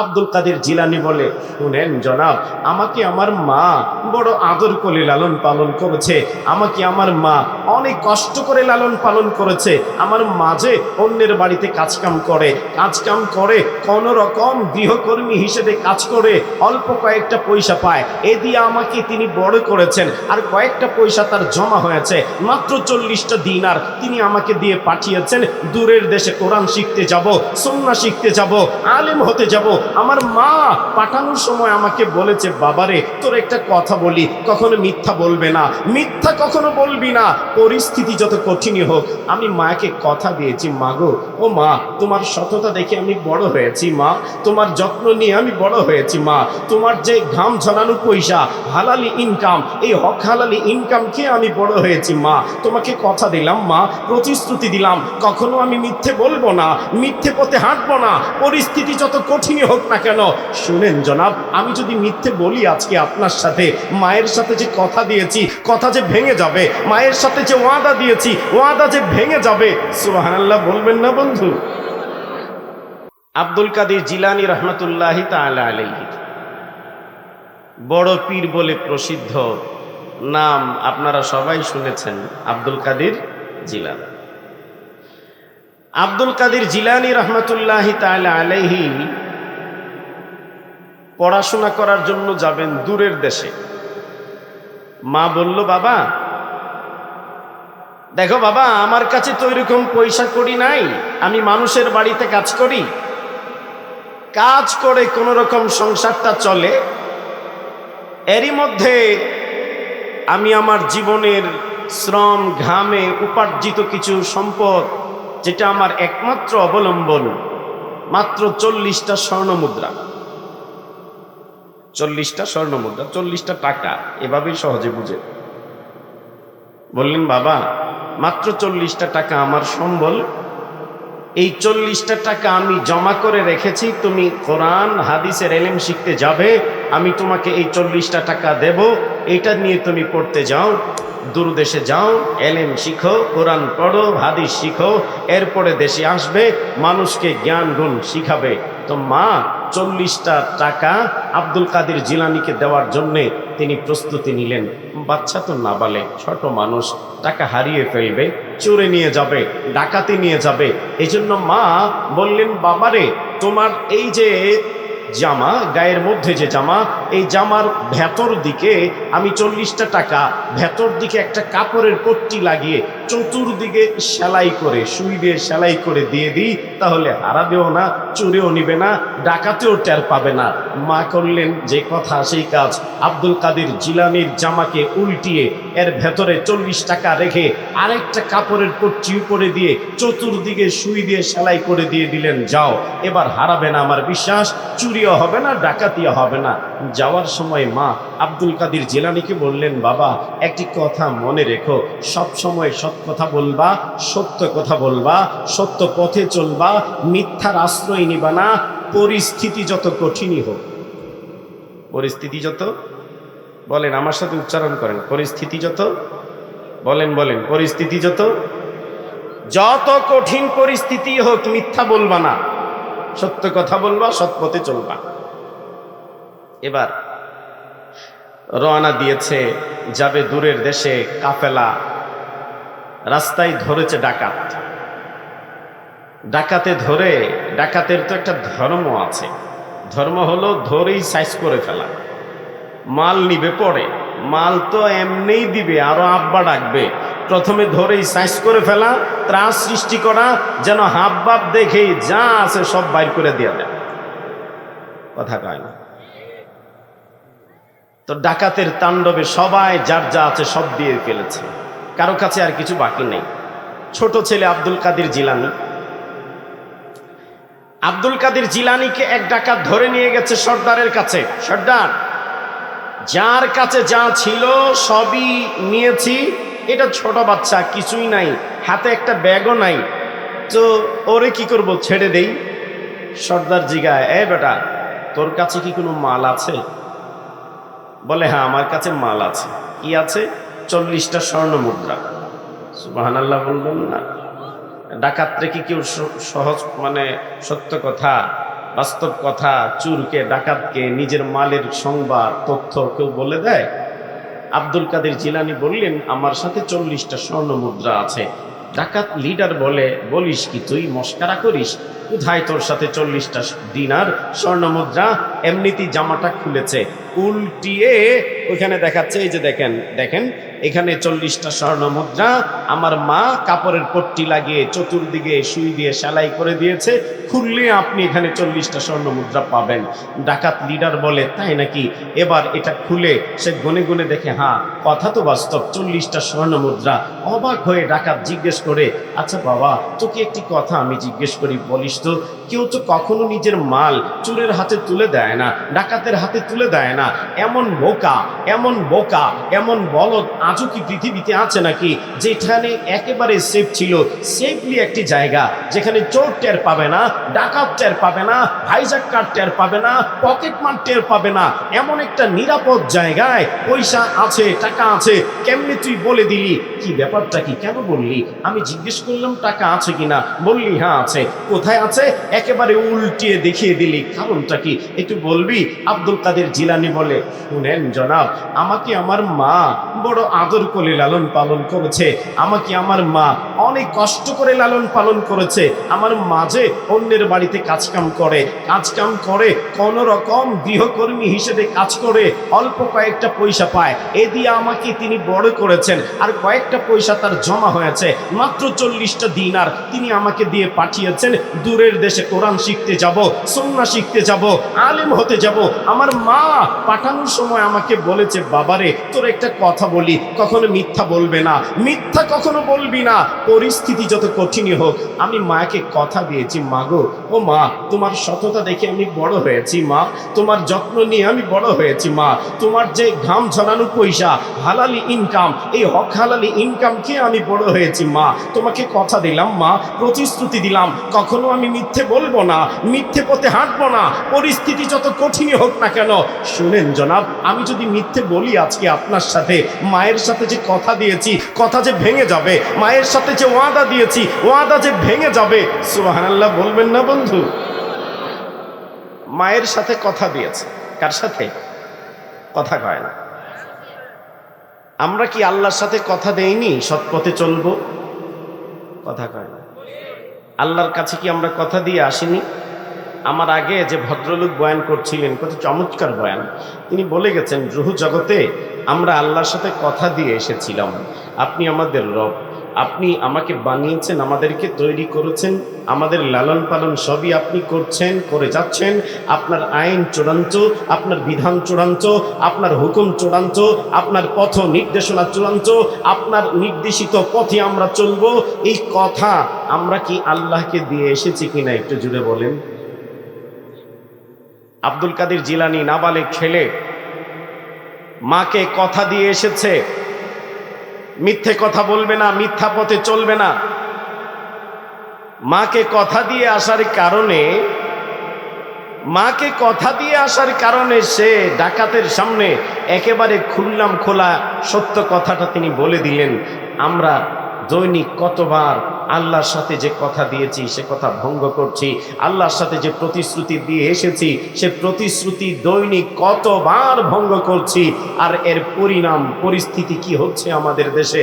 আব্দুল কাদের জিলানি বলে, শুনেন জনাব, আমাকে আমার মা বড় আদর করে লালন পালন করেছে। আমাকে আমার মা অনেক কষ্ট করে লালন পালন করেছে। আমার মাঝে অন্যের বাড়িতে কাজকাম করে কাজকাম করে, কোন রকম গৃহকর্মী হিসেবে কাজ করে, অল্প কয়েকটা পয়সা পায়। এ দিয়ে আমাকে তিনি বড় করেছেন। আর কয়েকটা পয়সা তার জমা হয়েছে। মাত্র চল্লিশটা দিন আর তিনি আমাকে দিয়ে পাঠিয়েছেন, দূরের দেশে কোরআন শিখতে যাব সন্না শিখতে যাব, আলেম হতে যাব আমার মা পাঠানোর সময় আমাকে বলেছে, বাবারে, তোর একটা কথা বলি, কখনো মিথ্যা বলবে না, মিথ্যা কখনো বলবি না, পরিস্থিতি যত কঠিনই হোক, আমি মাকে কথা দিয়েছি, মাগো, ও মা, তোমার সততা দেখে আমি বড় হয়েছি, মা, তোমার যত্ন নিয়ে আমি বড় হয়েছি, মা, তোমার যে ঘাম ঝরানো পয়সা, হালালি ইনকাম এই হক হালালি ইনকাম আমি বড় হয়েছি, মা, তোমাকে কথা দিলাম, মা, প্রতিশ্রুতি দিলাম, কখনো আমি মিথ্যে বলব না, মিথ্যে পথে হাঁটবো না, পরিস্থিতি যত কঠিনই হোক না কেন, শুনেন জনাব, আমি যদি মিথ্যে বলি আজকে আপনার সাথে, মায়ের সাথে যে কথা দিয়েছি, কথা যে ভেঙে যাবে, মায়ের সাথে যে ওয়াদা দিয়েছি, ওয়াদা যে ভেঙে যাবে, সুবহানাল্লাহ বলবেন না বন্ধু? আব্দুল কাদের জিলানি রহমতুল্লাহি আলাইহি। বড় পীর বলে প্রসিদ্ধ নাম আপনারা সবাই শুনেছেন, আব্দুল কাদের জিলানি। আব্দুল কাদের জিলানি রহমতুল্লাহি তাআলা আলাইহি পড়াশোনা করার জন্য যাবেন দূরের দেশে। মা বলল, বাবা, দেখো বাবা, আমার কাছে তো এরকম পয়সা করি নাই, আমি মানুষের বাড়িতে কাজ করি। কাজ করে কোনো রকম সংসারটা চলে, এরই মধ্যে আমি আমার জীবনের শ্রম, ঘামে উপার্জিত কিছু সম্পদ, যেটা আমার একমাত্র অবলম্বন, মাত্র চল্লিশটা স্বর্ণ মুদ্রা চল্লিশটা স্বর্ণ মুদ্রা চল্লিশটা টাকা, এভাবেই সহজে বুঝে। বললেন, বাবা, মাত্র চল্লিশটা টাকা আমার সম্বল। এই চল্লিশটা টাকা আমি জমা করে রেখেছি, তুমি কোরআন, হাদিসের এলেম শিখতে যাবে, আমি তোমাকে এই চল্লিশটা টাকা দেব, এটা নিয়ে তুমি পড়তে যাও দূর দেশে যাও, এলেম শিখো, কোরআন পড়ো, হাদিস শিখো, এরপরে দেশে আসবে, মানুষকে জ্ঞান গুণ শিখাবে। তো মা চল্লিশটা টাকা আব্দুল কাদের জিলানিকে দেওয়ার জন্যে তিনি প্রস্তুতি নিলেন। বাচ্চা তো না বলে ছোট মানুষ, টাকা হারিয়ে ফেলবে, চুরে নিয়ে যাবে, ডাকাতি নিয়ে যাবে। এই জন্য মা বললেন, বাবারে, তোমার এই যে জামা, গায়ের মধ্যে যে জামা, এই জামার ভেতর দিকে আমি চল্লিশটা টাকা, ভেতর দিকে একটা কাপড়ের পট্টি লাগিয়ে চতুর্দিকে সেলাই করে, সুই দিয়ে সেলাই করে দিয়ে দিই, তাহলে হারাবেও না, চুরেও নিবে না, ডাকাতেও টের পাবে না। মা করলেন যে কথা, সেই কাজ। আব্দুল কাদের জিলানির জামাকে উল্টিয়ে এর ভেতরে চল্লিশ টাকা রেখে আরেকটা কাপড়ের পট্টি উপরে দিয়ে চতুর্দিকে সুই দিয়ে সেলাই করে দিয়ে দিলেন, যাও, এবার হারাবে না আমার বিশ্বাস, চুরিও হবে না, ডাকাতিও হবে না। যাওয়ার সময় মা আব্দুল কাদের জিলানিকে বললেন, বাবা, একটি কথা মনে রেখো, সব সময় সৎ কথা বলবা, সত্য কথা বলবা, সত্য পথে চলবা, মিথ্যার আশ্রয় নিবা না, পরিস্থিতি যত কঠিনই হোক। পরিস্থিতি যত, বলেন আমার সাথে উচ্চারণ করেন, পরিস্থিতি যত, বলেন বলেন, পরিস্থিতি যত যত কঠিন পরিস্থিতি হোক, মিথ্যা বলবা না, সত্য কথা বলবা, সৎ পথে চলবা। এবার রওনা দিয়েছে যাবে দূরের দেশে কাফেলা রাস্তায় ধরেছে ডাকাত। ডাকাতে ধরে, ডাকাতের তো একটা ধর্ম আছে। ধর্ম হলো ধরেই সাইজ করে ফেলা। মাল নিবে পরে। মাল তো এমনিই দিবে, আরও আব্বা ডাকবে। প্রথমে ধরেই সাইজ করে ফেলা, ত্রাস সৃষ্টি করা, যেন হাব বাপ দেখেই যা আছে সব বাইর করে দেওয়া দেয় কথা কয় না? তো ডাকাতের তাণ্ডবে সবাই যার যা আছে সব দিয়ে ফেলেছে। কারও কাছে আর কিছু বাকি নেই। ছোট ছেলে আব্দুল কাদের জিলানি। আব্দুল কাদের জিলানিকে এক ডাকাত ধরে নিয়ে গেছে সর্দারের কাছে। সর্দার, যার কাছে যা ছিল সবই নিয়েছি। এটা ছোট বাচ্চা, কিছুই নাই, হাতে একটা ব্যাগও নাই। তো ওরে কি করব, ছেড়ে দেই? সর্দার জিগায়, এ বেটা, তোর কাছে কি কোনো মাল আছে? বলে হ্যাঁ আমার কাছে মাল আছে। কি আছে? চল্লিশটা স্বর্ণ মুদ্রা। সুবাহান আল্লাহ বলবেন না। ডাকাতরে কি কেউ সহজ মানে সত্য কথা, বাস্তব কথা, চুরকে, ডাকাতকে, নিজের মালের সংবাদ, তথ্য কেউ বলে দেয়? আব্দুল কাদের জিলানি বললেন, আমার সাথে চল্লিশটা স্বর্ণ মুদ্রা আছে। ডাকাত লিডার বলে, বলিস কি তুই মস্কারা করিস? কোথায় তোর সাথে চল্লিশটা দিনার স্বর্ণ মুদ্রা? এমনিতেই জামাটা খুলেছে। উল্টিয়ে ওইখানে দেখাচ্ছে, এই যে দেখেন দেখেন, এখানে চল্লিশটা স্বর্ণ মুদ্রা, আমার মা কাপড়ের পট্টি লাগিয়ে চতুর্দিকে সুই দিয়ে সেলাই করে দিয়েছে, খুললে আপনি এখানে চল্লিশটা স্বর্ণ মুদ্রা পাবেন। ডাকাত লিডার বলে, তাই নাকি? এবার এটা খুলে সে গুনে গুনে দেখে হ্যাঁ কথা তো বাস্তব, চল্লিশটা স্বর্ণ মুদ্রা। অবাক হয়ে ডাকাত জিজ্ঞেস করে আচ্ছা বাবা, তোকে একটি কথা আমি জিজ্ঞেস করি, বলিস তো কেউ তো কখনো নিজের মাল চোরের হাতে তুলে দেয় না, ডাকাতের হাতে তুলে দেয় না। এমন বোকা এমন বোকা, এমন বলদ আজও কি পৃথিবীতে আছে নাকি, যেখানে একেবারে সেফ ছিল সেফলি একটি জায়গা, যেখানে চোর টের পাবে না, ডাকাত টের পাবে না হাইজাক্কার টের পাবে না পকেট মার টের পাবে না। এমন একটা নিরাপদ জায়গায় পয়সা আছে, টাকা আছে, কেমনি তুই বলে দিলি? কি ব্যাপারটা কি? কেন বললি? আমি জিজ্ঞেস করলাম, টাকা আছে কিনা? বললি হ্যাঁ আছে। কোথায় আছে? একেবারে উল্টিয়ে দেখিয়ে দিলি। কারণটা কি? একটু বলবি? আব্দুল কাদের জিলানি বলে, শুনেন জনাব, আমাকে আমার মা বড় আদর করে লালন পালন করেছে। আমাকে আমার মা অনেক কষ্ট করে লালন পালন করেছে। আমার মাঝে অন্যের বাড়িতে কাজকাম করে। কাজকাম করে, কোন রকম গৃহকর্মী হিসেবে কাজ করে, অল্প কয়েকটা পয়সা পায়। এ দিয়ে আমাকে তিনি বড় করেছেন। আর কয়েকটা পয়সা তার জমা হয়েছে। মাত্র চল্লিশটা দিন আর তিনি আমাকে দিয়ে পাঠিয়েছেন, দূরের দেশে কোরআন শিখতে যাব সন্না শিখতে যাব, আলেম হতে যাব। আমার মা পাঠানোর সময় আমাকে বলেছে, বাবারে, তোর একটা কথা বলি, কখনো মিথ্যা বলবে না। মিথ্যা কখনো বলবি না। পরিস্থিতি যত কঠিনই হোক আমি মাকে কথা দিয়েছি মাগো ও মা, তোমার সততা দেখে আমি বড় হয়েছি মা। তোমার যত্ন নিয়ে আমি বড় হয়েছি মা। তোমার যে ঘাম ঝরানো পয়সা, হালালি ইনকাম এই হক হালালি ইনকাম খেয়ে আমি বড় হয়েছি মা। তোমাকে কথা দিলাম মা, প্রতিশ্রুতি দিলাম। কখনো আমি মিথ্যে বলব না, মিথ্যে পথে হাঁটবো না। পরিস্থিতি যত কঠিনই হোক না কেন। শুনেন জনাব, আমি যদি মিথ্যে বলি আজকে আপনার সাথে, মায়ের সাথে যে কথা দিয়েছি, কথা যে ভেঙে যাবে, মায়ের সাথে যে ওয়াদা দিয়েছি, ওয়াদা যে ভেঙে যাবে, সুবহানাল্লাহ বলবেন না বন্ধু। মায়ের সাথে কথা দিয়েছে। কার সাথে? কথা কয় না। আমরা কি আল্লাহর সাথে কথা দেইনি? সৎ পথে চলবো? কথা কয় না। আল্লাহর কাছে কি আমরা কথা দিয়ে আসিনি? আমার আগে যে ভদ্রলোক বয়ান করছিলেন, কত চমৎকার বয়ান। তিনি বলে গেছেন, রুহু জগতে আমরা আল্লাহর সাথে কথা দিয়ে এসেছিলাম। আপনি আমাদের রব। আপনি আমাকে বানিয়েছেন, আমাদেরকে তৈরি করেছেন, আমাদের লালন পালন সবই আপনি করছেন, করে যাচ্ছেন। আপনার আইন চূড়ান্ত, আপনার বিধান চূড়ান্ত, আপনার হুকুম চূড়ান্ত, আপনার পথ নির্দেশনা চূড়ান্ত, আপনার নির্দেশিত পথে আমরা চলব। এই কথা আমরা কি আল্লাহকে দিয়ে এসেছি কিনা একটু জুড়ে বলেন। আব্দুল কাদের জিলানি নাবালে ছেলে, মাকে কথা দিয়ে এসেছে মিথ্যে কথা বলবে না, মিথ্যা পথে চলবে না। মাকে কথা দিয়ে আসার কারণে, মাকে কথা দিয়ে আসার কারণে সে ডাকাতের সামনে একেবারে খুললাম খোলা সত্য কথাটা তিনি বলে দিলেন, আমরা দৈনিক কতবার আল্লাহর সাথে যে কথা দিয়েছি, সে কথা ভঙ্গ করছি, আল্লাহর সাথে যে প্রতিশ্রুতি দিয়ে এসেছি, সে প্রতিশ্রুতি দৈনিক কতবার ভঙ্গ করছি, আর এর পরিণাম, পরিস্থিতি কি হচ্ছে আমাদের দেশে?